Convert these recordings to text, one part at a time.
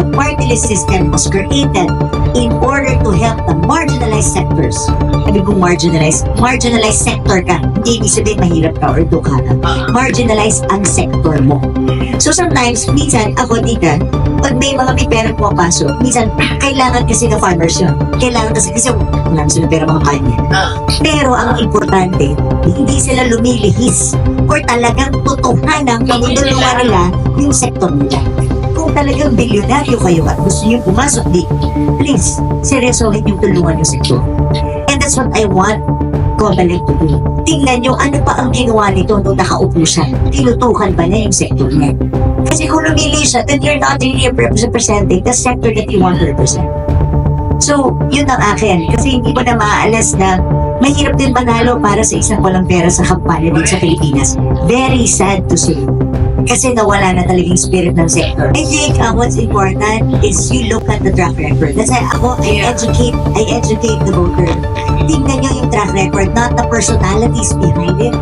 The party system was created in order to help the marginalized sectors. Sabi kong marginalized, marginalized sector ka. Hindi ibig sabihin mahirap ka or dukha ka. Marginalized ang sector mo. So sometimes, minsan, ako dita, pag may mga may pera pumapasok, minsan, kailangan kasi ng farmers yun. Kailangan kasi, kasi wala sila pera mga kanya. Pero ang importante, hindi sila lumilihis or talagang totohanan ng nila yung sektor nila. Kung talagang bilyonaryo kayo at gusto niyo pumasok di, please, seryosohin yung tulungan yung sektor. And that's what I want Comelec to do. Tingnan nyo ano pa ang ginawa nito nung nakaupo siya. Tinutukan ba niya yung sektor niya? Kasi kung lumili siya, then you're not really representing the sector that you want to represent. So, yun ang akin. Kasi hindi ko na maaalas na mahirap din manalo para sa isang walang pera sa kampanya din sa Pilipinas. Very sad to say. Kasi nawala na talagang spirit ng sector. I think uh, what's important is you look at the track record. Kasi ako, I educate, I educate the voter. Tingnan nyo yung track record, not the personalities behind it,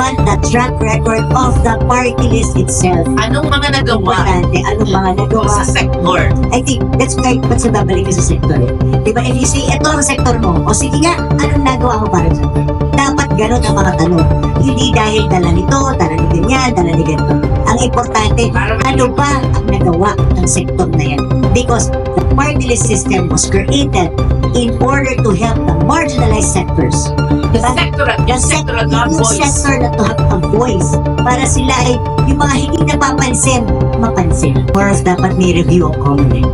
but the track record of the party list itself. Anong mga nagawa Importante, anong mga nagawa sa sector? I think that's kahit ba't sa babalik ka sa sektor eh. Di ba? If you say, ito ang sektor mo, o sige nga, anong nagawa mo para dyan? Dapat ganun ang mga tanong. Hindi dahil dala nito, dala ni ganyan, dala ni ganito. Ang importante, ano ba ang nagawa ng sektor na yan? Because the party list system was created in order to help the marginalized sectors. Di ba? Sector, yung sector yung voice. sector na to have a voice para sila ay yung mga hindi napapansin, mapansin. More of dapat may review ang common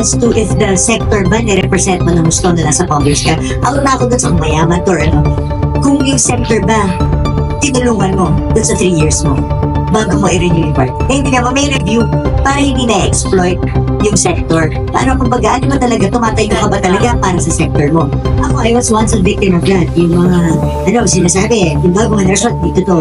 as to if the sector ba nirepresent mo ng gusto na nasa Congress ka. Ako na ako dun sa mayaman to or ano. Kung yung sector ba, tinulungan mo dun sa 3 years mo bago mo part. Eh, hindi naman may review para hindi na-exploit yung sector. Paano kumbaga, ano ba talaga, tumatayo ka ba talaga para sa sector mo? Ako, I was once a victim of that. Yung mga, ano, sinasabi, yung bagong generation, dito to.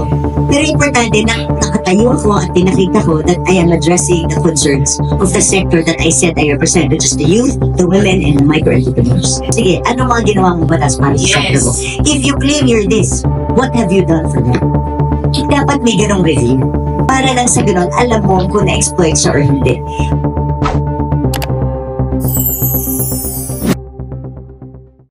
Pero importante na nakatayo ako at pinakita ko that I am addressing the concerns of the sector that I said I represent, which is the youth, the women, and the micro-entrepreneurs. Sige, ano mga ginawa mo batas para sa sector mo? Yes. If you claim you're this, what have you done for them? Dapat may ganong review. Para lang sa ganon, alam mo kung na-exploit siya or hindi.